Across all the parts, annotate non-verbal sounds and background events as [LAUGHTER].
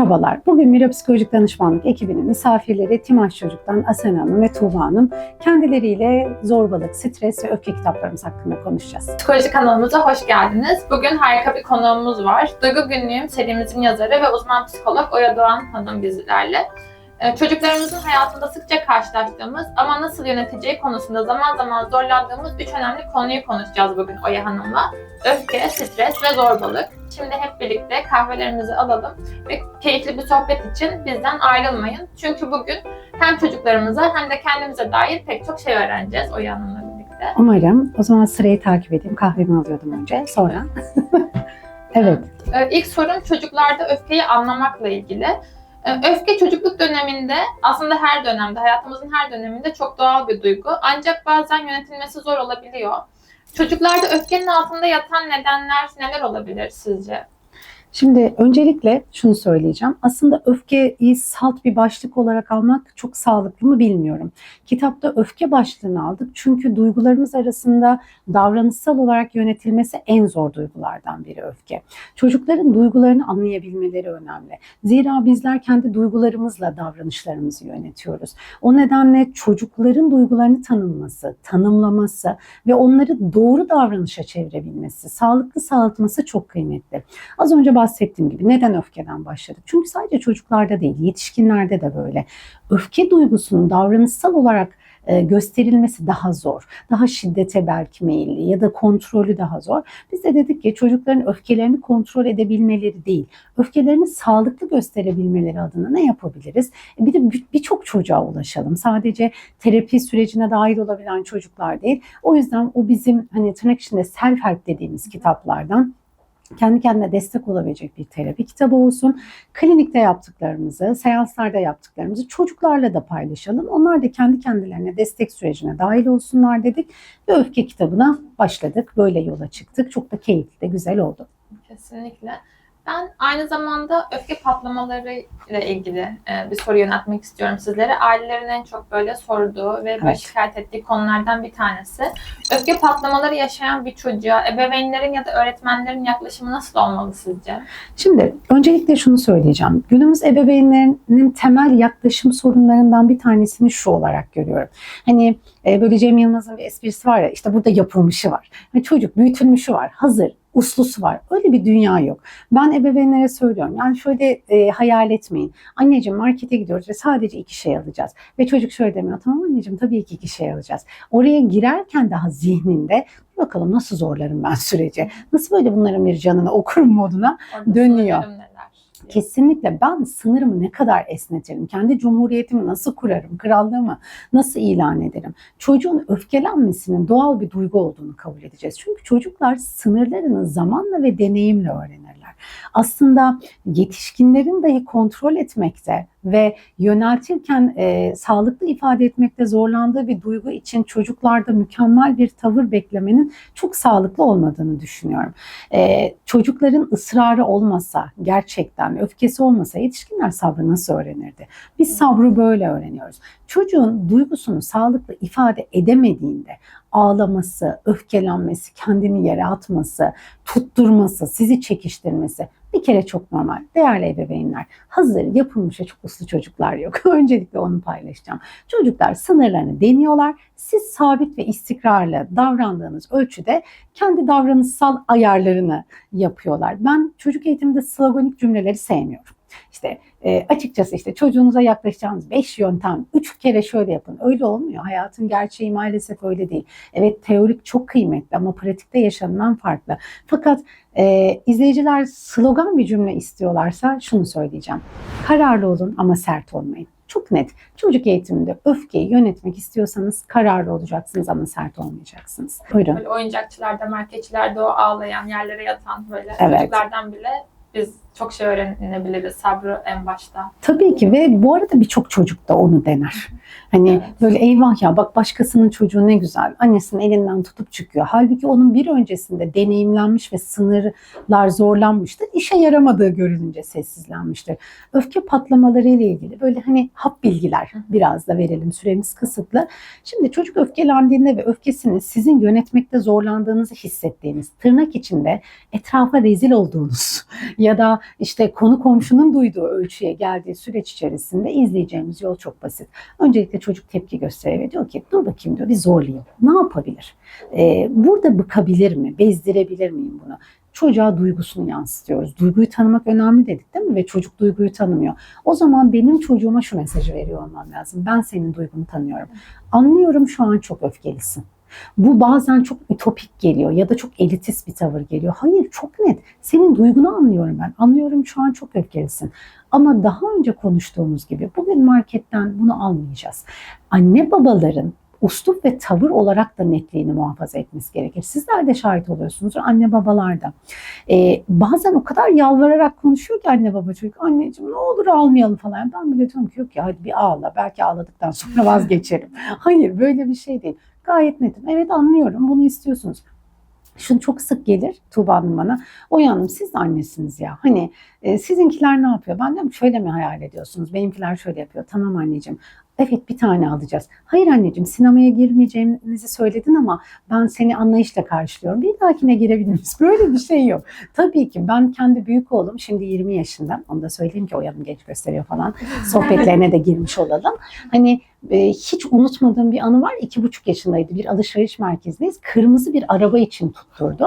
Merhabalar. Bugün Mira Psikolojik Danışmanlık ekibinin misafirleri Timaş Çocuk'tan Asena Hanım ve Tuğba Hanım kendileriyle zorbalık, stres ve öfke kitaplarımız hakkında konuşacağız. Psikoloji kanalımıza hoş geldiniz. Bugün harika bir konuğumuz var. Duygu Günlüğüm serimizin yazarı ve uzman psikolog Oya Doğan Hanım bizlerle. Ee, Çocuklarımızın hayatında sıkça karşılaştığımız ama nasıl yöneteceği konusunda zaman zaman zorlandığımız üç önemli konuyu konuşacağız bugün Oya Hanım'la. Öfke, stres ve zorbalık. Şimdi hep birlikte kahvelerimizi alalım ve keyifli bir sohbet için bizden ayrılmayın. Çünkü bugün hem çocuklarımıza hem de kendimize dair pek çok şey öğreneceğiz Oya Hanım'la birlikte. Umarım o zaman sırayı takip edeyim. Kahvemi alıyordum önce. Sonra. [LAUGHS] evet. Ee, İlk sorum çocuklarda öfkeyi anlamakla ilgili. Ee, Öfke çocukluk döneminde, aslında her dönemde, hayatımızın her döneminde çok doğal bir duygu. Ancak bazen yönetilmesi zor olabiliyor. Çocuklarda öfkenin altında yatan nedenler neler olabilir sizce? Şimdi öncelikle şunu söyleyeceğim. Aslında öfkeyi salt bir başlık olarak almak çok sağlıklı mı bilmiyorum. Kitapta öfke başlığını aldık çünkü duygularımız arasında davranışsal olarak yönetilmesi en zor duygulardan biri öfke. Çocukların duygularını anlayabilmeleri önemli. Zira bizler kendi duygularımızla davranışlarımızı yönetiyoruz. O nedenle çocukların duygularını tanınması, tanımlaması ve onları doğru davranışa çevirebilmesi, sağlıklı sağlatması çok kıymetli. Az önce bahsettiğim gibi neden öfkeden başladık? Çünkü sadece çocuklarda değil, yetişkinlerde de böyle. Öfke duygusunun davranışsal olarak e, gösterilmesi daha zor. Daha şiddete belki meyilli ya da kontrolü daha zor. Biz de dedik ki çocukların öfkelerini kontrol edebilmeleri değil, öfkelerini sağlıklı gösterebilmeleri adına ne yapabiliriz? E, Bir de bir- birçok çocuğa ulaşalım. Sadece terapi sürecine dahil olabilen çocuklar değil. O yüzden o bizim hani tırnak içinde self-help dediğimiz kitaplardan kendi kendine destek olabilecek bir terapi kitabı olsun. Klinikte yaptıklarımızı, seanslarda yaptıklarımızı çocuklarla da paylaşalım. Onlar da kendi kendilerine destek sürecine dahil olsunlar dedik ve öfke kitabına başladık. Böyle yola çıktık. Çok da keyifli de güzel oldu. Kesinlikle. Ben aynı zamanda öfke patlamaları ile ilgili e, bir soru yöneltmek istiyorum sizlere. Ailelerin en çok böyle sorduğu ve Evet. şikayet ettiği konulardan bir tanesi. Öfke patlamaları yaşayan bir çocuğa ebeveynlerin ya da öğretmenlerin yaklaşımı nasıl olmalı sizce? Şimdi öncelikle şunu söyleyeceğim. Günümüz ebeveynlerinin temel yaklaşım sorunlarından bir tanesini şu olarak görüyorum. Hani e, böyle Cem Yılmaz'ın bir esprisi var ya işte burada yapılmışı var. Hani çocuk büyütülmüşü var. Hazır uslusu var. Öyle bir dünya yok. Ben ebeveynlere söylüyorum. Yani şöyle e, hayal etmeyin. Anneciğim markete gidiyoruz ve sadece iki şey alacağız. Ve çocuk şöyle demiyor. Tamam anneciğim tabii ki iki şey alacağız. Oraya girerken daha zihninde bakalım nasıl zorlarım ben süreci. Nasıl böyle bunların bir canını okurum moduna Dönüyor. Kesinlikle ben sınırımı ne kadar esnetirim, kendi cumhuriyetimi nasıl kurarım, krallığımı nasıl ilan ederim? Çocuğun öfkelenmesinin doğal bir duygu olduğunu kabul edeceğiz. Çünkü çocuklar sınırlarını zamanla ve deneyimle öğrenirler. Aslında yetişkinlerin dahi kontrol etmekte ve yöneltirken e, sağlıklı ifade etmekte zorlandığı bir duygu için çocuklarda mükemmel bir tavır beklemenin çok sağlıklı olmadığını düşünüyorum. Ee, çocukların ısrarı olmasa, gerçekten öfkesi olmasa yetişkinler sabrı nasıl öğrenirdi? Biz sabrı böyle öğreniyoruz. Çocuğun duygusunu sağlıklı ifade edemediğinde ağlaması, öfkelenmesi, kendini yere atması, tutturması, sizi çekiştirmesi bir kere çok normal. Değerli ebeveynler, hazır yapılmışa çok uslu çocuklar yok. [LAUGHS] Öncelikle onu paylaşacağım. Çocuklar sınırlarını deniyorlar. Siz sabit ve istikrarlı davrandığınız ölçüde kendi davranışsal ayarlarını yapıyorlar. Ben çocuk eğitiminde sloganik cümleleri sevmiyorum. İşte e, açıkçası işte çocuğunuza yaklaşacağınız 5 yöntem, 3 kere şöyle yapın. Öyle olmuyor. Hayatın gerçeği maalesef öyle değil. Evet teorik çok kıymetli ama pratikte yaşanılan farklı. Fakat e, izleyiciler slogan bir cümle istiyorlarsa şunu söyleyeceğim. Kararlı olun ama sert olmayın. Çok net. Çocuk eğitiminde öfkeyi yönetmek istiyorsanız kararlı olacaksınız ama sert olmayacaksınız. Buyurun. Böyle oyuncakçılarda, marketçilerde o ağlayan, yerlere yatan böyle Evet. çocuklardan bile biz çok şey öğrenebiliriz sabrı en başta. Tabii ki ve bu arada birçok çocuk da onu dener. Hani Evet. böyle eyvah ya bak başkasının çocuğu ne güzel annesinin elinden tutup çıkıyor. Halbuki onun bir öncesinde deneyimlenmiş ve sınırlar zorlanmıştır. İşe yaramadığı görülünce sessizlenmiştir. Öfke patlamaları ile ilgili böyle hani hap bilgiler biraz da verelim süremiz kısıtlı. Şimdi çocuk öfkelendiğinde ve öfkesini sizin yönetmekte zorlandığınızı hissettiğiniz tırnak içinde etrafa rezil olduğunuz [LAUGHS] ya da işte konu komşunun duyduğu ölçüye geldiği süreç içerisinde izleyeceğimiz yol çok basit. Öncelikle çocuk tepki gösteriyor ve diyor ki dur bakayım diyor bir zorlayayım. Ne yapabilir? Ee, burada bıkabilir mi? Bezdirebilir miyim bunu? Çocuğa duygusunu yansıtıyoruz. Duyguyu tanımak önemli dedik değil mi? Ve çocuk duyguyu tanımıyor. O zaman benim çocuğuma şu mesajı veriyor olmam lazım. Ben senin duygunu tanıyorum. Anlıyorum şu an çok öfkelisin. Bu bazen çok ütopik geliyor ya da çok elitist bir tavır geliyor. Hayır çok net. Senin duygunu anlıyorum ben. Anlıyorum şu an çok öfkelisin. Ama daha önce konuştuğumuz gibi bugün marketten bunu almayacağız. Anne babaların uslup ve tavır olarak da netliğini muhafaza etmesi gerekir. Sizler de şahit oluyorsunuzdur anne babalar da. Ee, bazen o kadar yalvararak konuşuyor ki anne baba çocuk. Anneciğim ne olur almayalım falan. Ben bile diyorum ki yok ya hadi bir ağla. Belki ağladıktan sonra vazgeçerim. [LAUGHS] Hayır böyle bir şey değil. Gayet netim. Evet anlıyorum bunu istiyorsunuz. Şunu çok sık gelir Tuğba Hanım bana. Oy Hanım siz de annesiniz ya. Hani e, sizinkiler ne yapıyor? Ben diyorum şöyle mi hayal ediyorsunuz? Benimkiler şöyle yapıyor. Tamam anneciğim. Evet bir tane alacağız. Hayır anneciğim sinemaya girmeyeceğinizi söyledin ama ben seni anlayışla karşılıyorum. Bir dahakine girebilir miyiz? [LAUGHS] Böyle bir şey yok. Tabii ki ben kendi büyük oğlum şimdi 20 yaşında. Onu da söyleyeyim ki o yanım genç gösteriyor falan. [LAUGHS] Sohbetlerine de girmiş olalım. Hani hiç unutmadığım bir anı var. İki buçuk yaşındaydı. Bir alışveriş merkezindeyiz. Kırmızı bir araba için tutturdu.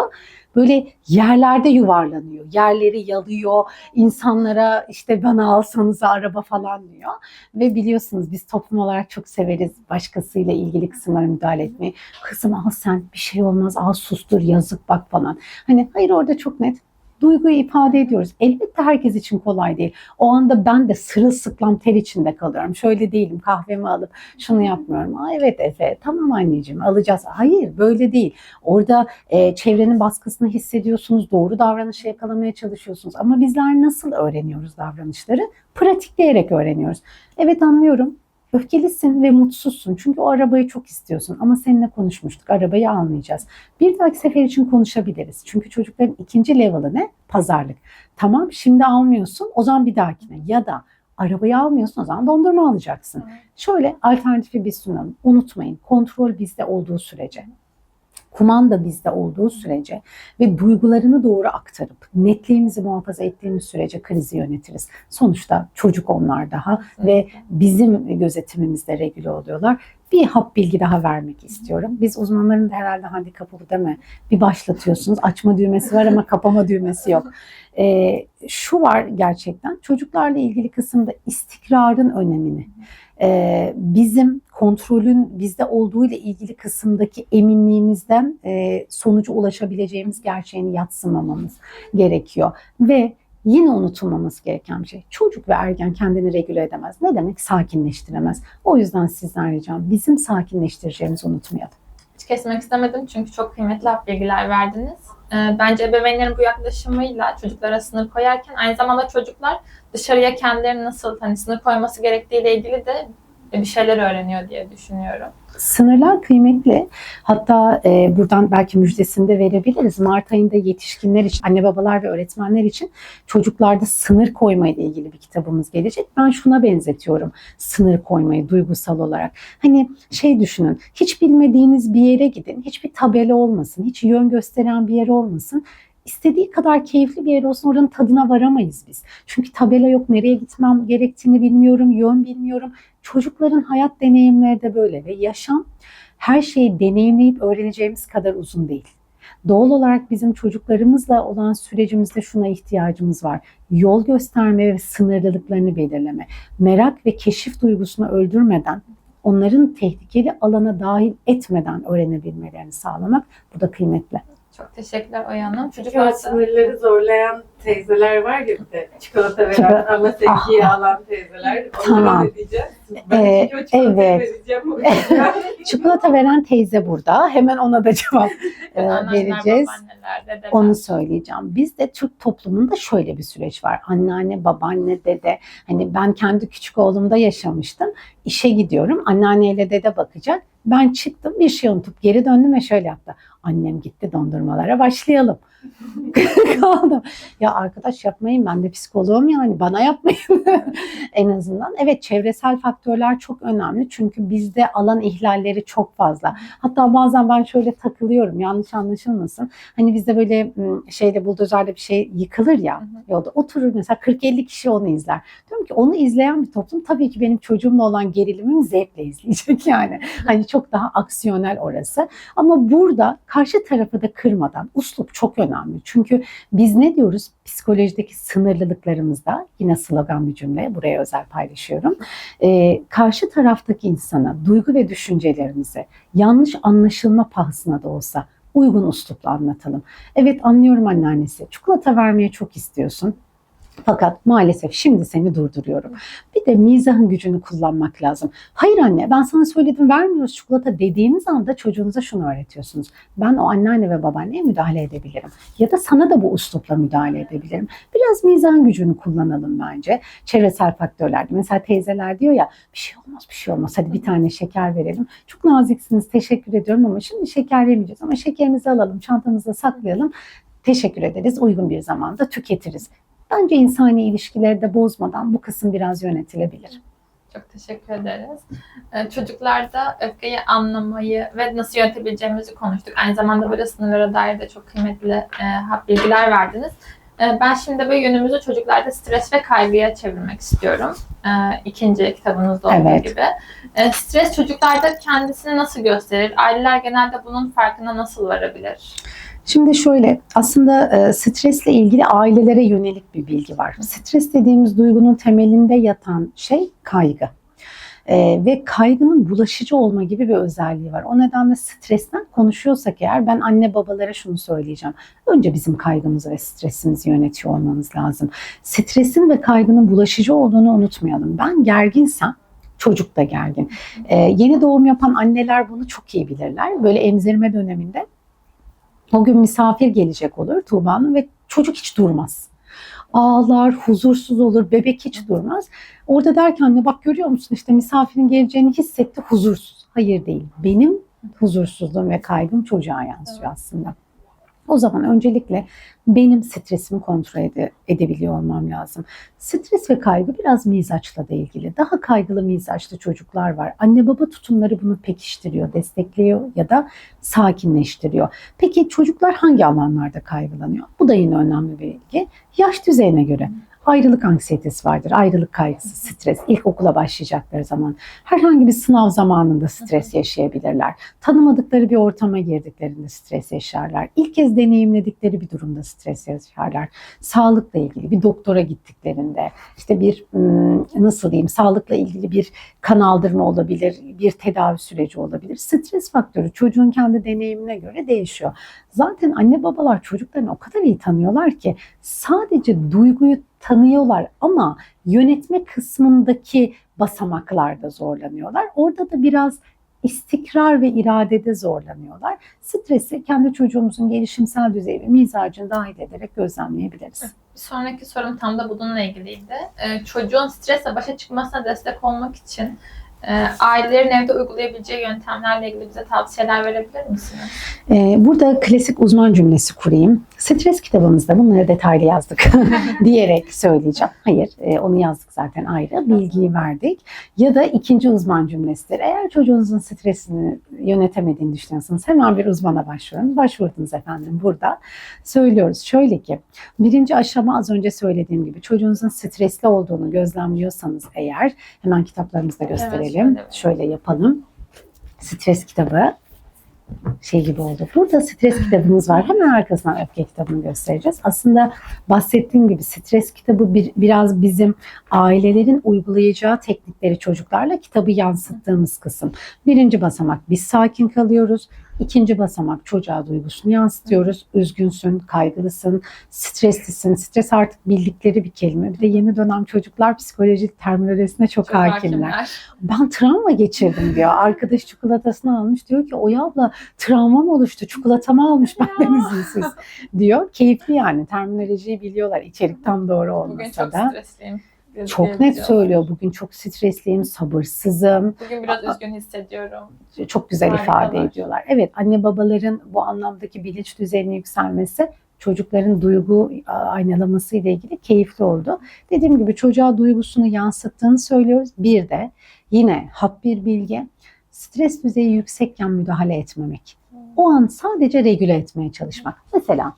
Böyle yerlerde yuvarlanıyor. Yerleri yalıyor. insanlara işte bana alsanız araba falan diyor. Ve biliyorsunuz biz toplum olarak çok severiz başkasıyla ilgili kısımlara müdahale etmeyi. Kızım al sen bir şey olmaz al sustur yazık bak falan. Hani hayır orada çok net duyguyu ifade ediyoruz. Elbette herkes için kolay değil. O anda ben de sırılsıklam ter içinde kalıyorum. Şöyle değilim kahvemi alıp şunu yapmıyorum. Aa, evet Efe tamam anneciğim alacağız. Hayır böyle değil. Orada e, çevrenin baskısını hissediyorsunuz. Doğru davranışı yakalamaya çalışıyorsunuz. Ama bizler nasıl öğreniyoruz davranışları? Pratikleyerek öğreniyoruz. Evet anlıyorum. Öfkelisin ve mutsuzsun. Çünkü o arabayı çok istiyorsun. Ama seninle konuşmuştuk. Arabayı almayacağız. Bir dahaki sefer için konuşabiliriz. Çünkü çocukların ikinci level'ı ne? Pazarlık. Tamam şimdi almıyorsun. O zaman bir dahakine. Ya da arabayı almıyorsun o zaman dondurma alacaksın. Şöyle alternatifi biz sunalım. Unutmayın kontrol bizde olduğu sürece kumanda bizde olduğu sürece ve duygularını doğru aktarıp netliğimizi muhafaza ettiğimiz sürece krizi yönetiriz. Sonuçta çocuk onlar daha ve bizim gözetimimizde regüle oluyorlar. Bir hap bilgi daha vermek istiyorum. Biz uzmanların da herhalde handikapı bu değil mi? Bir başlatıyorsunuz. Açma düğmesi var ama kapama düğmesi yok. [LAUGHS] Ee, şu var gerçekten çocuklarla ilgili kısımda istikrarın önemini e, bizim kontrolün bizde olduğu ile ilgili kısımdaki eminliğimizden e, sonuca ulaşabileceğimiz gerçeğini yatsımamamız gerekiyor. Ve yine unutulmaması gereken bir şey. Çocuk ve ergen kendini regüle edemez. Ne demek? Sakinleştiremez. O yüzden sizden ricam bizim sakinleştireceğimizi unutmayalım. Hiç kesmek istemedim çünkü çok kıymetli bilgiler verdiniz. Ee, Bence ebeveynlerin bu yaklaşımıyla çocuklara sınır koyarken aynı zamanda çocuklar dışarıya kendilerini nasıl hani sınır koyması gerektiğiyle ilgili de bir şeyler öğreniyor diye düşünüyorum. Sınırlar kıymetli. Hatta e, buradan belki müjdesini de verebiliriz. Mart ayında yetişkinler için, anne babalar ve öğretmenler için çocuklarda sınır koyma ile ilgili bir kitabımız gelecek. Ben şuna benzetiyorum sınır koymayı duygusal olarak. Hani şey düşünün, hiç bilmediğiniz bir yere gidin, hiçbir tabela olmasın, hiç yön gösteren bir yer olmasın. İstediği kadar keyifli bir yer olsun oranın tadına varamayız biz. Çünkü tabela yok, nereye gitmem gerektiğini bilmiyorum, yön bilmiyorum. Çocukların hayat deneyimleri de böyle ve yaşam her şeyi deneyimleyip öğreneceğimiz kadar uzun değil. Doğal olarak bizim çocuklarımızla olan sürecimizde şuna ihtiyacımız var. Yol gösterme ve sınırlılıklarını belirleme. Merak ve keşif duygusunu öldürmeden, onların tehlikeli alana dahil etmeden öğrenebilmelerini sağlamak bu da kıymetli. Çok teşekkürler Oya Hanım. Çünkü da sınırları zorlayan teyzeler var ya bir de çikolata veren ama sevgiyi alan teyzeler. Tamam. Ben Ee, evet. [LAUGHS] Çikolata veren teyze burada. Hemen ona da cevap [LAUGHS] e, vereceğiz. Onu söyleyeceğim. Bizde Türk toplumunda şöyle bir süreç var. Anneanne, babaanne, dede. Hani ben kendi küçük oğlumda yaşamıştım. İşe gidiyorum. Anneanneyle dede bakacak. Ben çıktım bir şey unutup geri döndüm ve şöyle yaptı. Annem gitti dondurmalara başlayalım. Kaldım. Ya arkadaş yapmayın ben de psikoloğum yani bana yapmayın en azından. Evet çevresel faktörler çok önemli çünkü bizde alan ihlalleri çok fazla. Hatta bazen ben şöyle takılıyorum yanlış anlaşılmasın. Hani bizde böyle şeyde buldozerde bir şey yıkılır ya Hı hı. yolda oturur mesela 40-50 kişi onu izler. Diyorum ki onu izleyen bir toplum tabii ki benim çocuğumla olan gerilimimi zevkle izleyecek [LAUGHS] yani. Hani çok daha aksiyonel orası. Ama burada karşı tarafı da kırmadan uslup çok önemli. Çünkü biz ne diyoruz psikolojideki sınırlılıklarımızda yine slogan bir cümle buraya özel paylaşıyorum. Ee, karşı taraftaki insana duygu ve düşüncelerimizi yanlış anlaşılma pahasına da olsa uygun uslupla anlatalım. Evet anlıyorum anneannesi çikolata vermeye çok istiyorsun. Fakat maalesef şimdi seni durduruyorum. Bir de mizahın gücünü kullanmak lazım. Hayır anne ben sana söyledim vermiyoruz çikolata dediğiniz anda çocuğunuza şunu öğretiyorsunuz. Ben o anneanne ve babaanneye müdahale edebilirim. Ya da sana da bu uslupla müdahale edebilirim. Biraz mizahın gücünü kullanalım bence. Çevresel faktörler. Mesela teyzeler diyor ya bir şey olmaz bir şey olmaz hadi bir tane şeker verelim. Çok naziksiniz teşekkür ediyorum ama şimdi şeker yemeyeceğiz ama şekerimizi alalım çantamızda saklayalım. Teşekkür ederiz uygun bir zamanda tüketiriz. Bence insani ilişkileri de bozmadan bu kısım biraz yönetilebilir. Çok teşekkür ederiz. Ee, çocuklarda öfkeyi anlamayı ve nasıl yönetebileceğimizi konuştuk. Aynı zamanda böyle sınırlara dair de çok kıymetli e, bilgiler verdiniz. E, ben şimdi böyle yönümüzü çocuklarda stres ve kaygıya çevirmek istiyorum. E, ikinci kitabınızda olduğu Evet. gibi. Stres çocuklarda kendisini nasıl gösterir? Aileler genelde bunun farkına nasıl varabilir? Şimdi şöyle aslında e, stresle ilgili ailelere yönelik bir bilgi var. Stres dediğimiz duygunun temelinde yatan şey kaygı. E, ve kaygının bulaşıcı olma gibi bir özelliği var. O nedenle stresten konuşuyorsak eğer ben anne babalara şunu söyleyeceğim. Önce bizim kaygımızı ve stresimizi yönetiyor olmamız lazım. Stresin ve kaygının bulaşıcı olduğunu unutmayalım. Ben gerginsem çocuk da gergin. E, yeni doğum yapan anneler bunu çok iyi bilirler. Böyle emzirme döneminde o gün misafir gelecek olur Tuğba'nın ve çocuk hiç durmaz. Ağlar, huzursuz olur, bebek hiç durmaz. Orada der ki anne bak görüyor musun işte misafirin geleceğini hissetti huzursuz. Hayır değil. Benim huzursuzluğum ve kaygım çocuğa yansıyor aslında. O zaman öncelikle benim stresimi kontrol ede- edebiliyor olmam lazım. Stres ve kaygı biraz mizaçla da ilgili. Daha kaygılı mizaçlı çocuklar var. Anne baba tutumları bunu pekiştiriyor, destekliyor ya da sakinleştiriyor. Peki çocuklar hangi alanlarda kaygılanıyor? Bu da yine önemli bir bilgi. Yaş düzeyine göre. Ayrılık anksiyetesi vardır, ayrılık kaygısı, stres. İlk okula başlayacakları zaman herhangi bir sınav zamanında stres yaşayabilirler. Tanımadıkları bir ortama girdiklerinde stres yaşarlar. İlk kez deneyimledikleri bir durumda stres yaşarlar. Sağlıkla ilgili bir doktora gittiklerinde işte bir nasıl diyeyim sağlıkla ilgili bir kan aldırma olabilir, bir tedavi süreci olabilir. Stres faktörü çocuğun kendi deneyimine göre değişiyor. Zaten anne babalar çocuklarını o kadar iyi tanıyorlar ki sadece duyguyu tanıyorlar ama yönetme kısmındaki basamaklarda zorlanıyorlar. Orada da biraz istikrar ve iradede zorlanıyorlar. Stresi kendi çocuğumuzun gelişimsel düzeyi ve mizacını dahil ederek gözlemleyebiliriz. Bir sonraki sorum tam da bununla ilgiliydi. Ee, çocuğun stresle başa çıkmasına destek olmak için ailelerin evde uygulayabileceği yöntemlerle ilgili bize tavsiyeler verebilir misiniz? Ee, burada klasik uzman cümlesi kurayım. Stres kitabımızda bunları detaylı yazdık [LAUGHS] [LAUGHS] diyerek söyleyeceğim. Hayır, e, onu yazdık zaten ayrı. Bilgiyi verdik. Ya da ikinci uzman cümlesidir. Eğer çocuğunuzun stresini yönetemediğini düşünüyorsanız hemen bir uzmana başvurun. Başvurdunuz efendim burada. Söylüyoruz. Şöyle ki birinci aşama az önce söylediğim gibi çocuğunuzun stresli olduğunu gözlemliyorsanız eğer hemen kitaplarımızda gösterelim. Şöyle. şöyle yapalım. Stres kitabı şey gibi oldu. Burada stres kitabımız var. Hemen arkasından öfke kitabını göstereceğiz. Aslında bahsettiğim gibi stres kitabı bir, biraz bizim ailelerin uygulayacağı teknikleri çocuklarla kitabı yansıttığımız kısım. Birinci basamak biz sakin kalıyoruz. İkinci basamak çocuğa duygusunu yansıtıyoruz. Üzgünsün, kaygılısın, streslisin. Stres artık bildikleri bir kelime. Bir de yeni dönem çocuklar psikoloji terminolojisine çok, hakimler. Ben travma geçirdim diyor. [LAUGHS] Arkadaş çikolatasını almış. Diyor ki Oya abla travmam oluştu. Çikolatamı almış benden izinsiz diyor. Keyifli yani. Terminolojiyi biliyorlar. İçerik tam doğru Bugün olmasa çok da. stresliyim. Çok net söylüyor. Bugün çok stresliyim, sabırsızım. Bugün biraz üzgün hissediyorum. Çok güzel Harikalar. ifade ediyorlar. Evet anne babaların bu anlamdaki bilinç düzeyinin yükselmesi çocukların duygu aynalaması ile ilgili keyifli oldu. Dediğim gibi çocuğa duygusunu yansıttığını söylüyoruz. Bir de yine hap bir bilgi stres düzeyi yüksekken müdahale etmemek. O an sadece regüle etmeye çalışmak. Mesela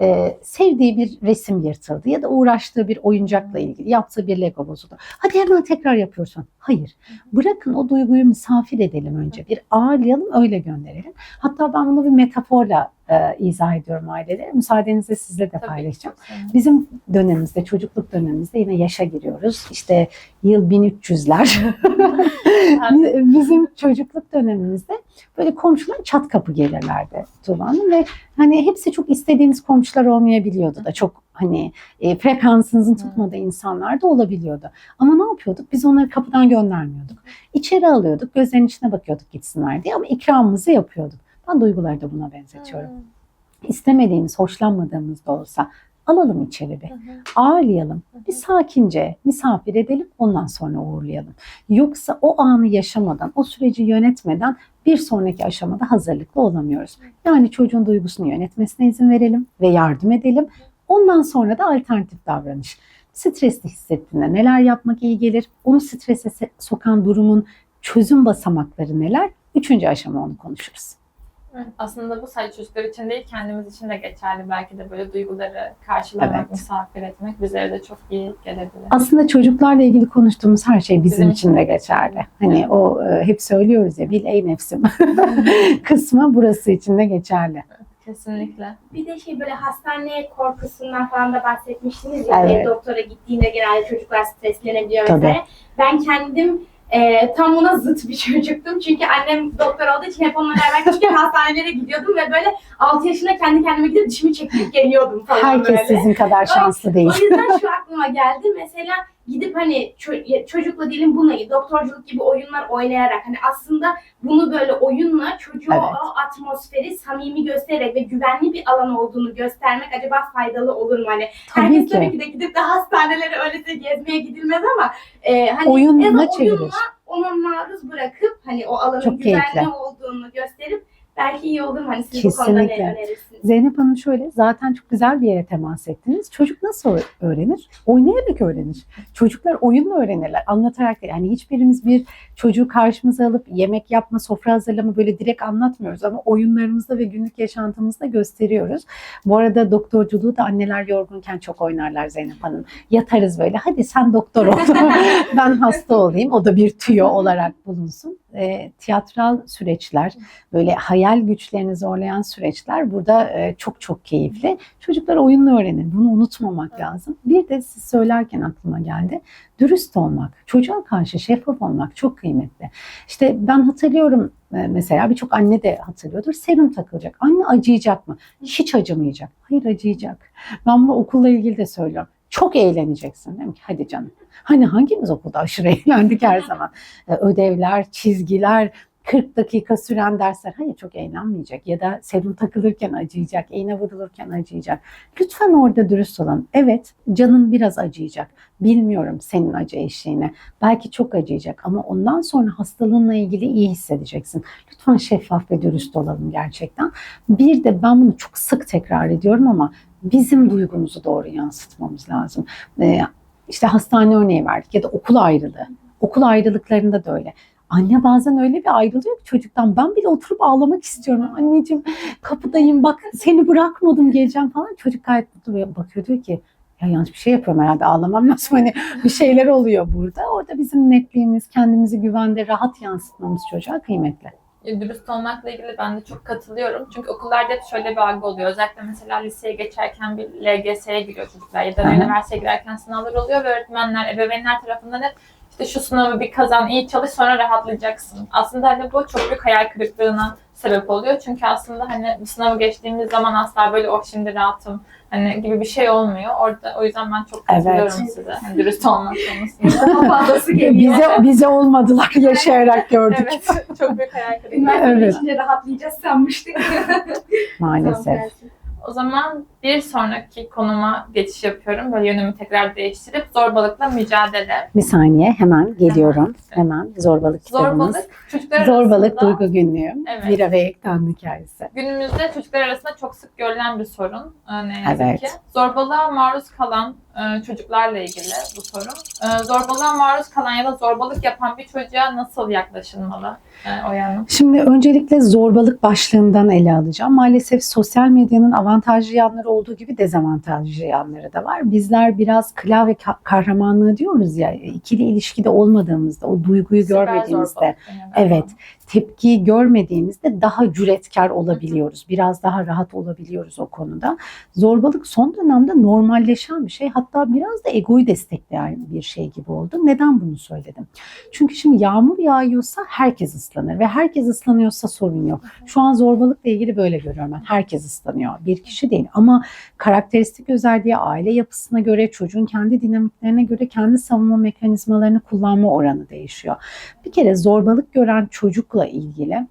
e, sevdiği bir resim yırtıldı ya da uğraştığı bir oyuncakla ilgili yaptığı bir Lego bozuldu. Hadi hemen tekrar yapıyorsun. Hayır. Bırakın o duyguyu misafir edelim önce. Bir ağırlayalım öyle gönderelim. Hatta ben bunu bir metaforla e, izah ediyorum ailelere. Müsaadenizle sizle de Tabii paylaşacağım. Bizim dönemimizde, çocukluk dönemimizde yine yaşa giriyoruz. İşte yıl 1300'ler. [LAUGHS] Bizim çocukluk dönemimizde böyle komşular çat kapı gelirlerdi Tuğba Hanım ve hani hepsi çok istediğiniz komşular olmayabiliyordu da çok hani e, frekansınızın tutmadığı insanlar da olabiliyordu. Ama ne yapıyorduk? Biz onları kapıdan göndermiyorduk. İçeri alıyorduk, gözlerinin içine bakıyorduk gitsinler diye ama ikramımızı yapıyorduk. Ben duyguları da buna benzetiyorum. İstemediğimiz, hoşlanmadığımız da olsa alalım içeri bir Hı hı. ağırlayalım. Bir sakince misafir edelim ondan sonra uğurlayalım. Yoksa o anı yaşamadan, o süreci yönetmeden bir sonraki aşamada hazırlıklı olamıyoruz. Yani çocuğun duygusunu yönetmesine izin verelim ve yardım edelim. Ondan sonra da alternatif davranış. Stresli hissettiğinde neler yapmak iyi gelir? Onu strese se- sokan durumun çözüm basamakları neler? Üçüncü aşama onu konuşuruz. Evet, Aslında bu sadece çocuklar için değil, kendimiz için de geçerli. Belki de böyle duyguları karşılamak, Evet. misafir etmek bizlere de çok iyi gelebilir. Aslında çocuklarla ilgili konuştuğumuz her şey bizim, Bizim için de geçerli. Hani o e, hep söylüyoruz ya bil ey nefsim [LAUGHS] kısmı burası için de geçerli. Kesinlikle. Bir de şey böyle hastane korkusundan falan da bahsetmiştiniz ya. Evet. doktora gittiğinde genelde çocuklar streslenebiliyor Tabii. vesaire. Ben kendim e, tam buna zıt bir çocuktum. Çünkü annem doktor olduğu için hep onunla beraber küçükken hastanelere gidiyordum ve böyle 6 yaşında kendi kendime gidip dişimi çekip geliyordum falan Herkes böyle. sizin kadar şanslı değil. O yüzden şu aklıma geldi. Mesela gidip hani çocukla diyelim bununla doktorculuk gibi oyunlar oynayarak hani aslında bunu böyle oyunla çocuğa Evet. o atmosferi samimi göstererek ve güvenli bir alan olduğunu göstermek acaba faydalı olur mu? Hani Tabii herkes tabii ki. ki de gidip de hastanelere öylese gezmeye gidilmez ama e, hani Oyunla az çevirir. oyunla ona maruz bırakıp hani o alanın Çok güvenli keyifli. olduğunu gösterip belki iyi olur? Hani siz bu konuda Kesinlikle. ne önerirsiniz? Zeynep Hanım şöyle zaten çok güzel bir yere temas ettiniz. Çocuk nasıl öğrenir? Oynayarak öğrenir. Çocuklar oyunla öğrenirler. Anlatarak değil. Yani hiçbirimiz bir çocuğu karşımıza alıp yemek yapma, sofra hazırlama böyle direkt anlatmıyoruz ama oyunlarımızda ve günlük yaşantımızda gösteriyoruz. Bu arada doktorculuğu da anneler yorgunken çok oynarlar Zeynep Hanım. Yatarız böyle hadi sen doktor ol. [LAUGHS] ben hasta olayım. O da bir tüyo olarak bulunsun. E, tiyatral süreçler, böyle hayal güçlerini zorlayan süreçler burada e, çok çok keyifli. Çocuklar oyunla öğrenir. Bunu unutmamak lazım. Bir de siz söylerken aklıma geldi. Dürüst olmak, çocuğa karşı şeffaf olmak çok kıymetli. İşte ben hatırlıyorum e, mesela birçok anne de hatırlıyordur. Serum takılacak. Anne acıyacak mı? Hiç acımayacak. Hayır acıyacak. Ben bunu okulla ilgili de söylüyorum. Çok eğleneceksin değil mi? Hadi canım. Hani hangimiz okulda aşırı [LAUGHS] eğlendik her zaman? E, Ödevler, çizgiler, 40 dakika süren dersler hayır çok eğlenmeyecek ya da serum takılırken acıyacak, iğne vurulurken acıyacak. Lütfen orada dürüst olun. Evet canın biraz acıyacak. Bilmiyorum senin acı eşiğini. Belki çok acıyacak ama ondan sonra hastalığınla ilgili iyi hissedeceksin. Lütfen şeffaf ve dürüst olalım gerçekten. Bir de ben bunu çok sık tekrar ediyorum ama bizim duygumuzu doğru yansıtmamız lazım. Ee, işte hastane örneği verdik ya da okul ayrılığı. Okul ayrılıklarında da öyle. Anne bazen öyle bir ayrılıyor ki çocuktan. Ben bile oturup ağlamak istiyorum. Anneciğim kapıdayım bak seni bırakmadım geleceğim falan. Çocuk gayet mutlu bakıyor diyor ki ya yanlış bir şey yapıyorum herhalde ağlamam lazım. Hani bir şeyler oluyor burada. Orada bizim netliğimiz, kendimizi güvende rahat yansıtmamız çocuğa kıymetli. Dürüst olmakla ilgili ben de çok katılıyorum. Çünkü okullarda hep şöyle bir algı oluyor. Özellikle mesela liseye geçerken bir LGS'ye giriyor çocuklar ya da Hı hı. üniversiteye girerken sınavlar oluyor ve öğretmenler, ebeveynler tarafından hep işte şu sınavı bir kazan, iyi çalış sonra rahatlayacaksın. Aslında hani bu çok büyük hayal kırıklığına sebep oluyor. Çünkü aslında hani bu sınavı geçtiğimiz zaman asla böyle oh şimdi rahatım hani gibi bir şey olmuyor. Orada o yüzden ben çok katılıyorum Evet. size. Hani dürüst olmak konusunda. [LAUGHS] Fazlası geliyor. Bize bize olmadılar yaşayarak gördük evet. Çok büyük hayal kırıklığı. Üniversitede Evet. rahatlayacağız sanmıştık. maalesef. O zaman Bir sonraki konuma geçiş yapıyorum. Böyle yönümü tekrar değiştirip zorbalıkla mücadele. Bir saniye hemen geliyorum. Hemen. Hemen zorbalık kitabımız. Zorbalık çocuklar Zorbalık arasında duygu günlüğü. Evet. Mira ve Ektan hikayesi. günümüzde çocuklar arasında çok sık görülen bir sorun e, ne yazık Evet. ki. Zorbalığa maruz kalan çocuklarla ilgili bu sorun. E, zorbalığa maruz kalan ya da zorbalık yapan bir çocuğa nasıl yaklaşılmalı e, Oya Hanım? Şimdi öncelikle zorbalık başlığından ele alacağım. Maalesef sosyal medyanın avantajlı yanları olduğu gibi dezavantajlı yanları da var. Bizler biraz klavye ka- kahramanlığı diyoruz ya ikili ilişkide olmadığımızda o duyguyu Siber görmediğimizde zorbalık. Evet, tepkiyi görmediğimizde daha cüretkar olabiliyoruz. Biraz daha rahat olabiliyoruz o konuda. Zorbalık son dönemde normalleşen bir şey. Hatta biraz da egoyu destekleyen bir şey gibi oldu. Neden bunu söyledim? Çünkü şimdi yağmur yağıyorsa herkes ıslanır ve herkes ıslanıyorsa sorun yok. Şu an zorbalıkla ilgili böyle görüyorum ben. Herkes ıslanıyor. Bir kişi değil ama karakteristik özelliğe, aile yapısına göre, çocuğun kendi dinamiklerine göre kendi savunma mekanizmalarını kullanma oranı değişiyor. Bir kere zorbalık gören çocukla ilgili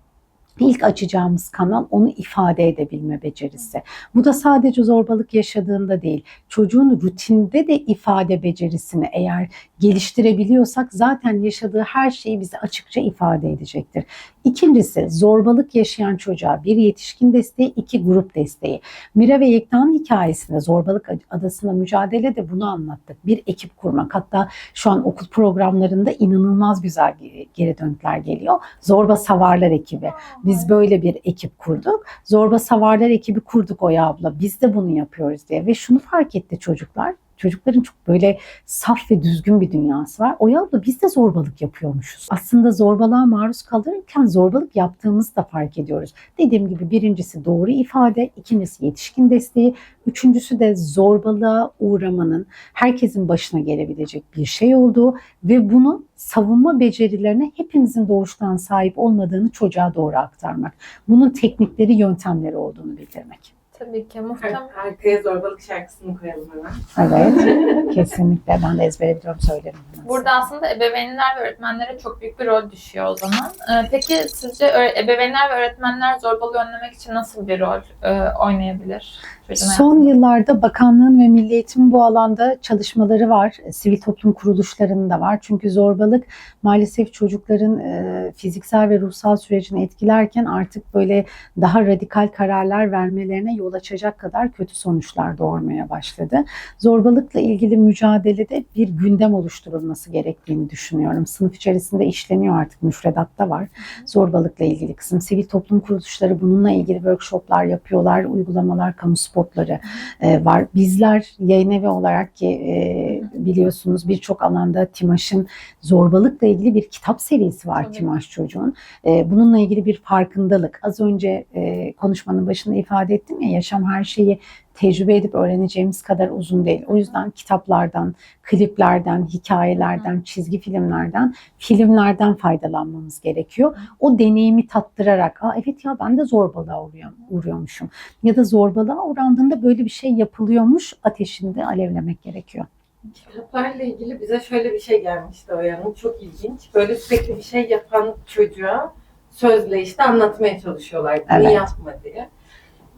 ilk açacağımız kanal onu ifade edebilme becerisi. Bu da sadece zorbalık yaşadığında değil, çocuğun rutinde de ifade becerisini eğer geliştirebiliyorsak zaten yaşadığı her şeyi bize açıkça ifade edecektir. İkincisi zorbalık yaşayan çocuğa bir yetişkin desteği, iki grup desteği. Mira ve Yekta'nın hikayesinde Zorbalık Adası'nda mücadele de bunu anlattık. Bir ekip kurmak. Hatta şu an okul programlarında inanılmaz güzel geri dönütler geliyor. Zorba Savarlar ekibi. Biz böyle bir ekip kurduk. Zorba Savarlar ekibi kurduk Oya abla. Biz de bunu yapıyoruz diye. Ve şunu fark etti çocuklar. Çocukların çok böyle saf ve düzgün bir dünyası var. Oya abla biz de zorbalık yapıyormuşuz. Aslında zorbalığa maruz kalırken zorbalık yaptığımızı da fark ediyoruz. Dediğim gibi birincisi doğru ifade, ikincisi yetişkin desteği, üçüncüsü de zorbalığa uğramanın herkesin başına gelebilecek bir şey olduğu ve bunu savunma becerilerine hepimizin doğuştan sahip olmadığını çocuğa doğru aktarmak. Bunun teknikleri, yöntemleri olduğunu bildirmek. Tabii ki muhtemelen. Arkaya zorbalık şarkısını koyalım hemen. Evet, [LAUGHS] kesinlikle. Ben de ezbere biliyorum, söylerim. Burada aslında ebeveynler ve öğretmenlere çok büyük bir rol düşüyor o zaman. Ee, Peki sizce ebeveynler ve öğretmenler zorbalığı önlemek için nasıl bir rol e, oynayabilir? Son yıllarda bakanlığın ve Milli Eğitim'in bu alanda çalışmaları var. Sivil toplum kuruluşlarının da var. Çünkü zorbalık maalesef çocukların e, fiziksel ve ruhsal sürecini etkilerken artık böyle daha radikal kararlar vermelerine yol açacak kadar kötü sonuçlar doğurmaya başladı. Zorbalıkla ilgili mücadelede bir gündem oluşturulması gerektiğini düşünüyorum. Sınıf içerisinde işleniyor artık müfredatta var. Zorbalıkla ilgili kısım. Sivil toplum kuruluşları bununla ilgili workshoplar yapıyorlar, uygulamalar, kamu spotları e, var. Bizler yayın evi olarak ki e, biliyorsunuz birçok alanda TİMAŞ'ın zorbalıkla ilgili bir kitap serisi var Tabii. TİMAŞ çocuğun. E, bununla ilgili bir farkındalık. Az önce e, konuşmanın başında ifade ettim ya yaşam her şeyi tecrübe edip öğreneceğimiz kadar uzun değil. O yüzden kitaplardan, kliplerden, hikayelerden, çizgi filmlerden, filmlerden faydalanmamız gerekiyor. O deneyimi tattırarak, Aa, evet ya ben de zorbalığa uğruyormuşum. Ya da zorbalığa uğrandığında böyle bir şey yapılıyormuş ateşinde alevlemek gerekiyor. Kitaplarla ilgili bize şöyle bir şey gelmişti o yanım. Çok ilginç. Böyle sürekli bir şey yapan çocuğa sözle işte anlatmaya çalışıyorlar. Bunu Evet. yapma diye.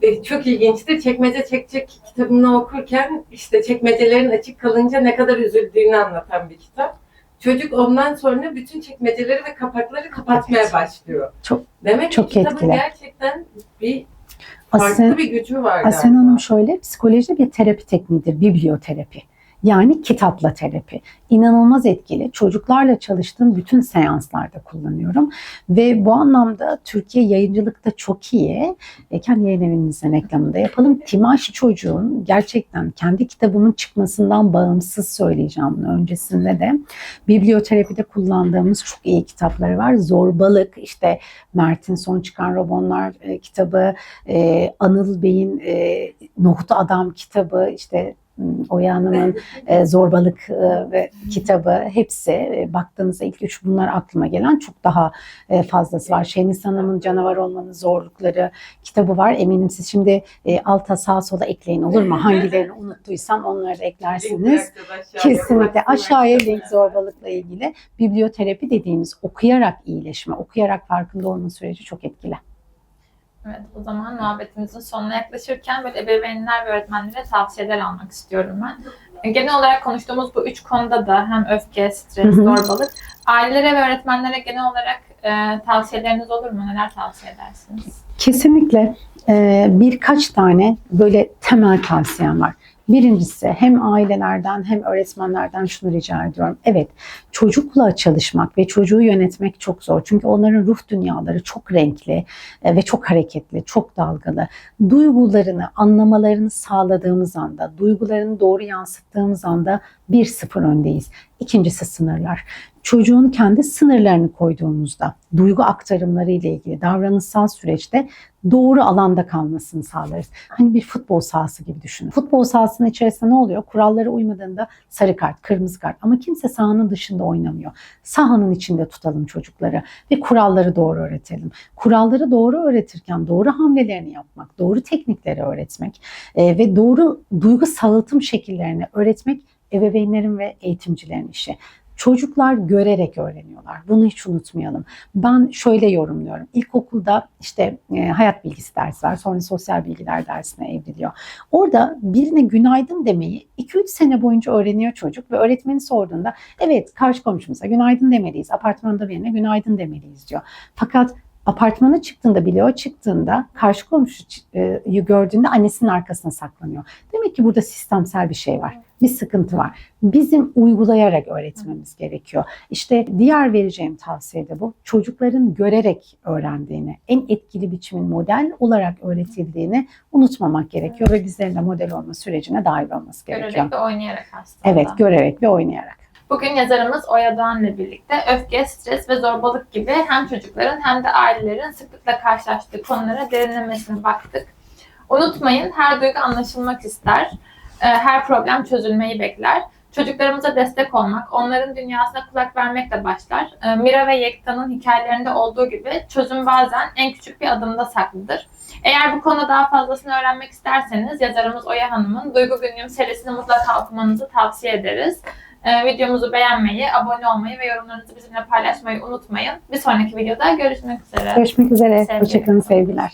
Ve çok ilginçti. Çekmece çekecek kitabını okurken işte çekmecelerin açık kalınca ne kadar üzüldüğünü anlatan bir kitap. Çocuk ondan sonra bütün çekmeceleri ve kapakları kapatmaya Evet. başlıyor. Çok- Demek çok ki kitabın etkili. gerçekten bir farklı Aslında bir gücü var galiba. Hanım şöyle, psikolojide bir terapi tekniğidir, biblioterapi. Yani kitapla terapi. İnanılmaz etkili. Çocuklarla çalıştığım bütün seanslarda kullanıyorum. Ve bu anlamda Türkiye yayıncılıkta çok iyi. E, kendi yayın evimizin reklamını da yapalım. Timaş çocuğun gerçekten kendi kitabımın çıkmasından bağımsız söyleyeceğim bunu öncesinde de. Biblioterapide kullandığımız çok iyi kitapları var. Zorbalık, işte Mert'in son çıkan romanlar e, kitabı, e, Anıl Bey'in e, Nohut Adam kitabı, işte Oya Hanım'ın e, Zorbalık e, ve kitabı hepsi e, baktığınızda ilk üç bunlar aklıma gelen çok daha e, fazlası var. Şeniz Hanım'ın Canavar Olmanın Zorlukları kitabı var. Eminim siz şimdi e, alta sağa sola ekleyin olur mu? Hangilerini unuttuysam onları da eklersiniz. Kesinlikle aşağıya link zorbalıkla ilgili biblioterapi dediğimiz okuyarak iyileşme, okuyarak farkında olma süreci çok etkili. Evet, o zaman muhabbetimizin sonuna yaklaşırken böyle ebeveynler ve öğretmenlere tavsiyeler almak istiyorum ben. E, Genel olarak konuştuğumuz bu üç konuda da hem öfke, stres, zorbalık, ailelere ve öğretmenlere genel olarak e, tavsiyeleriniz olur mu? Neler tavsiye edersiniz? Kesinlikle e, birkaç tane böyle temel tavsiyem var. Birincisi hem ailelerden hem öğretmenlerden şunu rica ediyorum. Evet çocukla çalışmak ve çocuğu yönetmek çok zor. Çünkü onların ruh dünyaları çok renkli e, ve çok hareketli, çok dalgalı. Duygularını anlamalarını sağladığımız anda, duygularını doğru yansıttığımız anda bir sıfır öndeyiz. İkincisi sınırlar. Çocuğun kendi sınırlarını koyduğumuzda duygu aktarımları ile ilgili davranışsal süreçte doğru alanda kalmasını sağlarız. Hani bir futbol sahası gibi düşünün. Futbol sahasının içerisinde ne oluyor? Kurallara uymadığında sarı kart, kırmızı kart ama kimse sahanın dışında oynamıyor. Sahanın içinde tutalım çocukları ve kuralları doğru öğretelim. Kuralları doğru öğretirken doğru hamlelerini yapmak, doğru teknikleri öğretmek e, ve doğru duygu sağaltım şekillerini öğretmek ebeveynlerin ve eğitimcilerin işi. Çocuklar görerek öğreniyorlar. Bunu hiç unutmayalım. Ben şöyle yorumluyorum. İlkokulda işte e, hayat bilgisi dersi var. Sonra sosyal bilgiler dersine evriliyor. Orada birine günaydın demeyi 2-3 sene boyunca öğreniyor çocuk ve öğretmeni sorduğunda evet karşı komşumuza günaydın demeliyiz. Apartmanda birine günaydın demeliyiz diyor. Fakat apartmana çıktığında bile o çıktığında karşı komşuyu gördüğünde annesinin arkasına saklanıyor. Demek ki burada sistemsel bir şey var. Bir sıkıntı var. Bizim uygulayarak öğretmemiz gerekiyor. İşte diğer vereceğim tavsiye de bu. Çocukların görerek öğrendiğini, en etkili biçimin model olarak öğretildiğini unutmamak gerekiyor ve bizlerin de model olma sürecine dahil olması gerekiyor. Görerek ve oynayarak aslında. Evet, görerek ve oynayarak. Bugün yazarımız Oya Doğan'la birlikte öfke, stres ve zorbalık gibi hem çocukların hem de ailelerin sıklıkla karşılaştığı konulara derinlemesine baktık. Unutmayın her duygu anlaşılmak ister. Ee, Her problem çözülmeyi bekler. Çocuklarımıza destek olmak, onların dünyasına kulak vermekle başlar. Ee, Mira ve Yekta'nın hikayelerinde olduğu gibi çözüm bazen en küçük bir adımda saklıdır. Eğer bu konuda daha fazlasını öğrenmek isterseniz yazarımız Oya Hanım'ın Duygu Günlüğüm serisini mutlaka okumanızı tavsiye ederiz. Ee, videomuzu beğenmeyi, abone olmayı ve yorumlarınızı bizimle paylaşmayı unutmayın. Bir sonraki videoda görüşmek üzere. Görüşmek üzere. Hoşçakalın sevgiler.